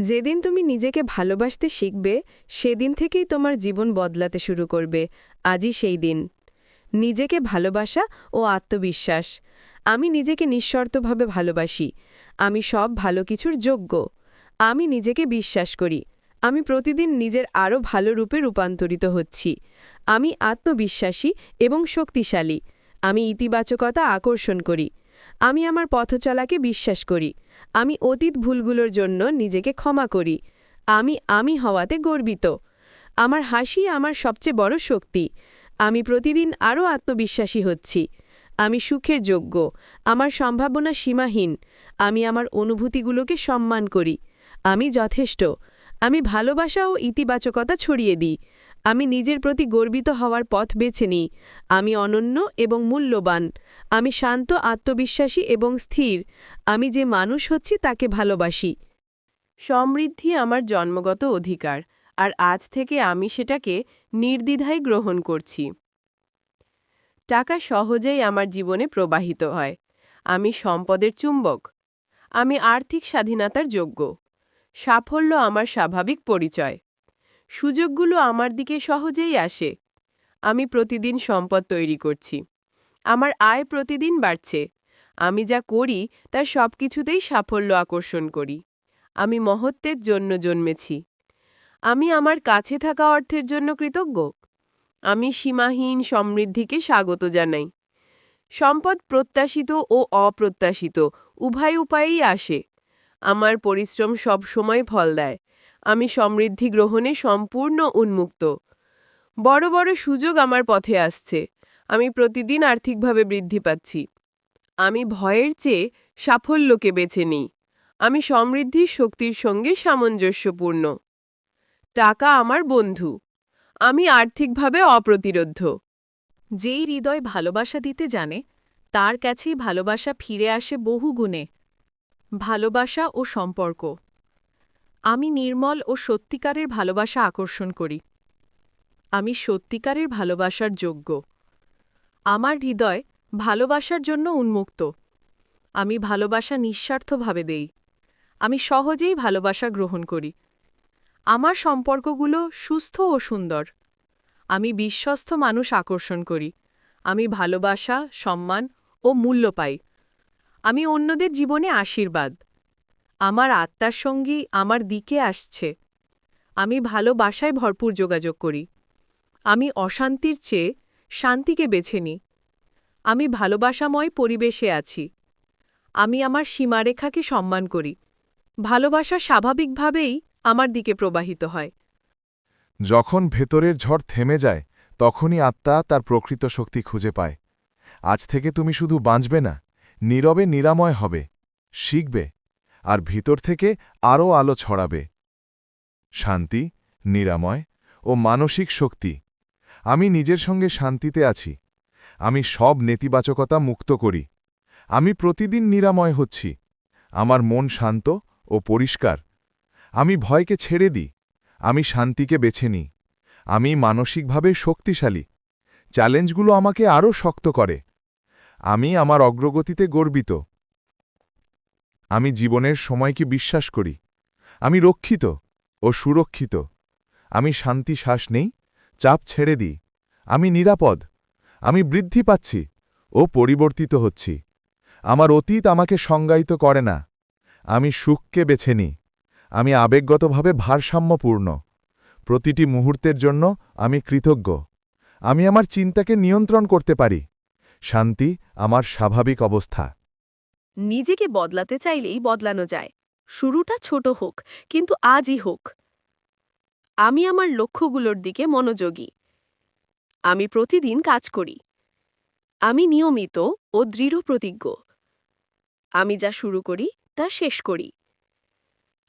যেদিন তুমি নিজেকে ভালোবাসতে শিখবে, সেদিন থেকেই তোমার জীবন বদলাতে শুরু করবে। আজই সেই দিন। নিজেকে ভালোবাসা ও আত্মবিশ্বাস। আমি নিজেকে নিঃশর্তভাবে ভালোবাসি। আমি সব ভালো কিছুর যোগ্য। আমি নিজেকে বিশ্বাস করি। আমি প্রতিদিন নিজের আরও ভালো রূপে রূপান্তরিত হচ্ছি। আমি আত্মবিশ্বাসী এবং শক্তিশালী। আমি ইতিবাচকতা আকর্ষণ করি। আমি আমার পথচলাকে বিশ্বাস করি। আমি অতীত ভুলগুলোর জন্য নিজেকে ক্ষমা করি। আমি আমি হওয়াতে গর্বিত। আমার হাসি আমার সবচেয়ে বড় শক্তি। আমি প্রতিদিন আরও আত্মবিশ্বাসী হচ্ছি। আমি সুখের যোগ্য। আমার সম্ভাবনা সীমাহীন। আমি আমার অনুভূতিগুলোকে সম্মান করি। আমি যথেষ্ট। আমি ভালোবাসা ও ইতিবাচকতা ছড়িয়ে দিই। আমি নিজের প্রতি গর্বিত হওয়ার পথ বেছে নিই। আমি অনন্য এবং মূল্যবান। আমি শান্ত, আত্মবিশ্বাসী এবং স্থির। আমি যে মানুষ হচ্ছি তাকে ভালোবাসি। সমৃদ্ধি আমার জন্মগত অধিকার, আর আজ থেকে আমি সেটাকে নির্দ্বিধায় গ্রহণ করছি। টাকা সহজেই আমার জীবনে প্রবাহিত হয়। আমি সম্পদের চুম্বক। আমি আর্থিক স্বাধীনতার যোগ্য। সাফল্য আমার স্বাভাবিক পরিচয়। সুযোগগুলো আমার দিকে সহজেই আসে। আমি প্রতিদিন সম্পদ তৈরি করছি। আমার আয় প্রতিদিন বাড়ছে। আমি যা করি, তার সব কিছুতেই সাফল্য আকর্ষণ করি। আমি মহত্বের জন্য জন্মেছি। আমি আমার কাছে থাকা অর্থের জন্য কৃতজ্ঞ। আমি সীমাহীন সমৃদ্ধিকে স্বাগত জানাই। সম্পদ প্রত্যাশিত ও অপ্রত্যাশিত উভয় উপায়েই আসে। আমার পরিশ্রম সব সময় ফল দেয়। আমি সমৃদ্ধি গ্রহণে সম্পূর্ণ উন্মুক্ত। বড় বড় সুযোগ আমার পথে আসছে। আমি প্রতিদিন আর্থিকভাবে বৃদ্ধি পাচ্ছি। আমি ভয়ের চেয়ে সাফল্যকে বেছে নিই। আমি সমৃদ্ধির শক্তির সঙ্গে সামঞ্জস্যপূর্ণ। টাকা আমার বন্ধু। আমি আর্থিকভাবে অপ্রতিরোধ্য। যেই হৃদয় ভালোবাসা দিতে জানে, তার কাছেই ভালোবাসা ফিরে আসে বহু গুণে ভালোবাসা ও সম্পর্ক। আমি নির্মল ও সত্যিকারের ভালোবাসা আকর্ষণ করি। আমি সত্যিকারের ভালোবাসার যোগ্য। আমার হৃদয় ভালোবাসার জন্য উন্মুক্ত। আমি ভালোবাসা নিঃস্বার্থভাবে দেই। আমি সহজেই ভালোবাসা গ্রহণ করি। আমার সম্পর্কগুলো সুস্থ ও সুন্দর। আমি বিশ্বস্ত মানুষ আকর্ষণ করি। আমি ভালোবাসা, সম্মান ও মূল্য পাই। আমি অন্যদের জীবনে আশীর্বাদ। আমার আত্মার সঙ্গী আমার দিকে আসছে। আমি ভালোবাসায় ভরপুর যোগাযোগ করি। আমি অশান্তির চেয়ে শান্তিকে বেছে নিই। আমি ভালোবাসাময় পরিবেশে আছি। আমি আমার সীমারেখাকে সম্মান করি। ভালোবাসা স্বাভাবিকভাবেই আমার দিকে প্রবাহিত হয়। যখন ভেতরের ঝড় থেমে যায়, তখনই আত্মা তার প্রকৃত শক্তি খুঁজে পায়। আজ থেকে তুমি শুধু বাঁচবে না, নীরবে নিরাময় হবে, শিখবে। আর ভিতর থেকে আরও আলো ছড়াবে। শান্তি, নিরাময় ও মানসিক শক্তি। আমি নিজের সঙ্গে শান্তিতে আছি। আমি সব নেতিবাচকতা মুক্ত করি। আমি প্রতিদিন নিরাময় হচ্ছি। আমার মন শান্ত ও পরিষ্কার। আমি ভয়কে ছেড়ে দিই। আমি শান্তিকে বেছে নিই। আমি মানসিকভাবে শক্তিশালী। চ্যালেঞ্জগুলো আমাকে আরও শক্ত করে। আমি আমার অগ্রগতিতে গর্বিত। আমি জীবনের সময়কে বিশ্বাস করি। আমি রক্ষিত ও সুরক্ষিত। আমি শান্তি শ্বাস নেই, চাপ ছেড়ে দিই। আমি নিরাপদ। আমি বৃদ্ধি পাচ্ছি ও পরিবর্তিত হচ্ছি। আমার অতীত আমাকে সংজ্ঞায়িত করে না। আমি সুখকে বেছে নিই। আমি আবেগগতভাবে ভারসাম্যপূর্ণ। প্রতিটি মুহূর্তের জন্য আমি কৃতজ্ঞ। আমি আমার চিন্তাকে নিয়ন্ত্রণ করতে পারি। শান্তি আমার স্বাভাবিক অবস্থা। নিজেকে বদলাতে চাইলেই বদলানো যায়। শুরুটা ছোট হোক, কিন্তু আজই হোক। আমি আমার লক্ষ্যগুলোর দিকে মনোযোগী। আমি প্রতিদিন কাজ করি। আমি নিয়মিত ও দৃঢ় প্রতিজ্ঞ। আমি যা শুরু করি, তা শেষ করি।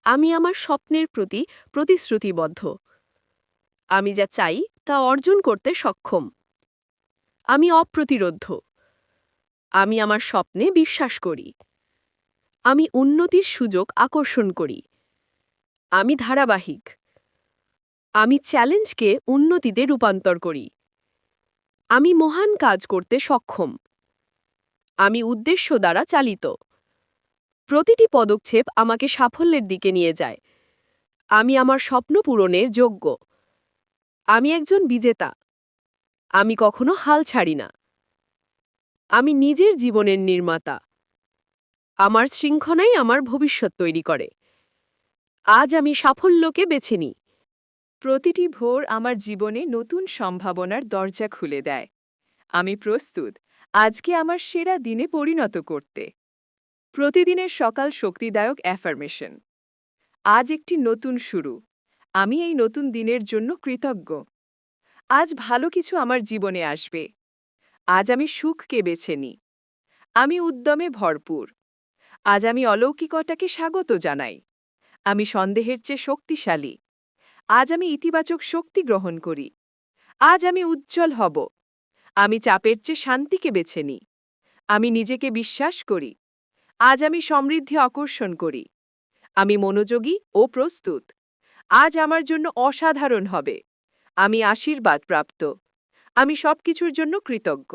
আমি আমার স্বপ্নের প্রতি প্রতিশ্রুতিবদ্ধ। আমি যা চাই, তা অর্জন করতে সক্ষম। আমি অপ্রতিরোধ্য। আমি আমার স্বপ্নে বিশ্বাস করি। আমি উন্নতির সুযোগ আকর্ষণ করি। আমি ধারাবাহিক। আমি চ্যালেঞ্জকে উন্নতিতে রূপান্তর করি। আমি মহান কাজ করতে সক্ষম। আমি উদ্দেশ্য দ্বারা চালিত। প্রতিটি পদক্ষেপ আমাকে সাফল্যের দিকে নিয়ে যায়। আমি আমার স্বপ্ন পূরণের যোগ্য। আমি একজন বিজেতা। আমি কখনো হাল ছাড়ি না। আমি নিজের জীবনের নির্মাতা। আমার শৃঙ্খলাই আমার ভবিষ্যৎ তৈরি করে। আজ আমি সাফল্যকে বেছে নিই। প্রতিটি ভোর আমার জীবনে নতুন সম্ভাবনার দরজা খুলে দেয়। আমি প্রস্তুত, আজকে আমার সেরা দিনে পরিণত করতে। প্রতিদিনের সকাল শক্তিদায়ক অ্যাফার্মেশন আজ একটি নতুন শুরু। আমি এই নতুন দিনের জন্য কৃতজ্ঞ। আজ ভালো কিছু আমার জীবনে আসবে। আজ আমি সুখকে বেছে নিই আমি উদ্যমে ভরপুর। আজ আমি অলৌকিকতাকে স্বাগত জানাই। আমি সন্দেহের চেয়ে শক্তিশালী। আজ আমি ইতিবাচক শক্তি গ্রহণ করি। আজ আমি উজ্জ্বল হব। আমি চাপের চেয়ে শান্তিকে বেছে নিই আমি নিজেকে বিশ্বাস করি। আজ আমি সমৃদ্ধি আকর্ষণ করি। আমি মনোযোগী ও প্রস্তুত। আজ আমার জন্য অসাধারণ হবে। আমি আশীর্বাদ প্রাপ্ত আমি সবকিছুর জন্য কৃতজ্ঞ।